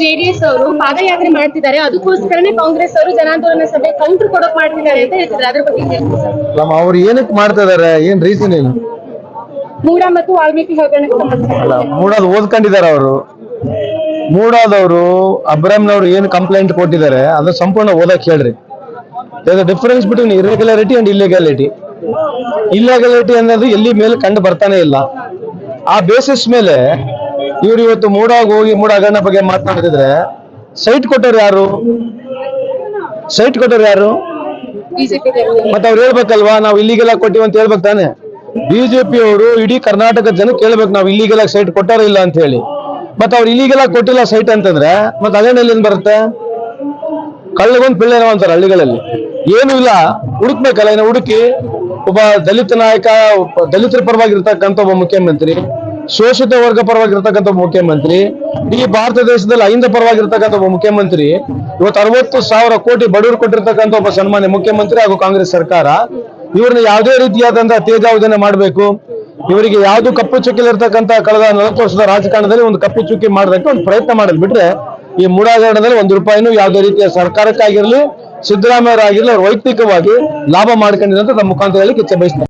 JDS ಅವರು ಪಾದಯಾತ್ರೆ ಮಾಡ್ತಿದ್ದಾರೆ. ಅದಕ್ಕೋಸ್ಕರನೇ ಕಾಂಗ್ರೆಸ್ ಅವರು ಜನಾಂದೋಲನ ಸಭೆ ಕೌಂಟರ್ ಕೊಡೋಕ್ ಮಾಡ್ತಿದ್ದಾರೆ ಅಂತ ಹೇಳ್ತಿದ್ದಾರೆ. ಅದ್ರ ಬಗ್ಗೆ ನಮ್ಮ ಅವ್ರು ಏನಕ್ಕೆ ಮಾಡ್ತಾ ಇದಾರೆ ಏನ್ ರೀಸನ್ ಏನು? ಮೂಡ ಮತ್ತು ವಾಲ್ಮೀಕಿ ಹಗರಣಕ್ಕೆ ಮೂಡ ಮೂಡಾದ್ ಓದ್ಕೊಂಡಿದ್ದಾರೆ ಅವರು. ಮೂಡಾದವರು ಅಬ್ರಾಮ್ನವ್ರು ಏನು ಕಂಪ್ಲೇಂಟ್ ಕೊಟ್ಟಿದ್ದಾರೆ ಅದನ್ನ ಸಂಪೂರ್ಣ ಓದಕ್ ಹೇಳ್ರಿ. Difference between irregularity and illegality illegality ಅನ್ನೋದು ಎಲ್ಲಿ ಮೇಲೆ ಕಂಡು ಬರ್ತಾನೆ ಇಲ್ಲ. ಆ ಬೇಸಿಸ್ ಮೇಲೆ ಇವ್ರು ಇವತ್ತು ಮೂಡಾಗ ಹೋಗಿ ಮೂಡ ಹಗರಣ ಬಗ್ಗೆ ಮಾತನಾಡ್ತಿದ್ರೆ ಸೈಟ್ ಕೊಟ್ಟವ್ರು ಯಾರು? ಸೈಟ್ ಕೊಟ್ಟವ್ರು ಯಾರು? ಮತ್ತೆ ಅವ್ರು ಹೇಳ್ಬೇಕಲ್ವಾ, ನಾವು ಇಲ್ಲಿಗೆಲ್ಲ ಕೊಟ್ಟಿವಿ ಅಂತ ಹೇಳ್ಬೇಕು ತಾನೆ? ಬಿಜೆಪಿ ಅವರು ಇಡೀ ಕರ್ನಾಟಕದ ಜನಕ್ಕೆ ಹೇಳ್ಬೇಕು ನಾವು ಇಲ್ಲಿಗೆಲ್ಲ ಸೈಟ್ ಕೊಟ್ಟಾರ ಇಲ್ಲ ಅಂತ ಹೇಳಿ. ಮತ್ತೆ ಅವ್ರು ಇಲ್ಲಿಗೆಲ್ಲ ಕೊಟ್ಟಿಲ್ಲ ಸೈಟ್ ಅಂತಂದ್ರೆ, ಮತ್ತೆ ಏನ್ ಬರುತ್ತೆ? ಕಳ್ಳಗೊಂದು ಪಿಳ್ಳೆನೋ ಅಂತಾರೆ ಹಳ್ಳಿಗಳಲ್ಲಿ. ಏನು ಇಲ್ಲ, ಹುಡುಕ್ಬೇಕಲ್ಲ, ಇನ್ನು ಹುಡುಕಿ, ಒಬ್ಬ ದಲಿತ ನಾಯಕ, ದಲಿತರ ಪರವಾಗಿರ್ತಕ್ಕಂಥ ಒಬ್ಬ ಮುಖ್ಯಮಂತ್ರಿ ಶೋಷಿತ ವರ್ಗ ಪರವಾಗಿರ್ತಕ್ಕಂಥ ಮುಖ್ಯಮಂತ್ರಿ, ಈ ಭಾರತ ದೇಶದಲ್ಲಿ ಐಂದ ಪರವಾಗಿರ್ತಕ್ಕಂಥ ಒಬ್ಬ ಮುಖ್ಯಮಂತ್ರಿ, ಇವತ್ತು ಅರವತ್ತು ಸಾವಿರ ಕೋಟಿ ಬಡವರು ಕೊಟ್ಟಿರ್ತಕ್ಕಂಥ ಒಬ್ಬ ಸನ್ಮಾನ್ಯ ಮುಖ್ಯಮಂತ್ರಿ ಹಾಗೂ ಕಾಂಗ್ರೆಸ್ ಸರ್ಕಾರ, ಇವ್ರನ್ನ ಯಾವುದೇ ರೀತಿಯಾದಂತಹ ತೇಜಾವಧನೆ ಮಾಡಬೇಕು. ಇವರಿಗೆ ಯಾವುದು ಕಪ್ಪು ಚುಕ್ಕಿಲಿರ್ತಕ್ಕಂಥ ಕಳೆದ ನಲವತ್ತು ವರ್ಷದ ರಾಜಕಾರಣದಲ್ಲಿ ಒಂದು ಕಪ್ಪು ಚುಕ್ಕಿ ಮಾಡೋದಕ್ಕೆ ಒಂದು ಪ್ರಯತ್ನ ಮಾಡಲ್ ಬಿಟ್ರೆ, ಈ ಮೂಡಾಗರಣದಲ್ಲಿ ಒಂದು ರೂಪಾಯಿನೂ ಯಾವುದೇ ರೀತಿಯ ಸರ್ಕಾರಕ್ಕಾಗಿರಲಿ ಸಿದ್ದರಾಮಯ್ಯ ಆಗಿರಲಿ ಅವ್ರು ವೈಯಕ್ತಿಕವಾಗಿ ಲಾಭ ಮಾಡ್ಕೊಂಡಿರೋ ತಮ್ಮ ಮುಖಾಂತರ ಹೇಳಿ ಕಿಚ್ಚ ಬಯಸ್ತಾರೆ.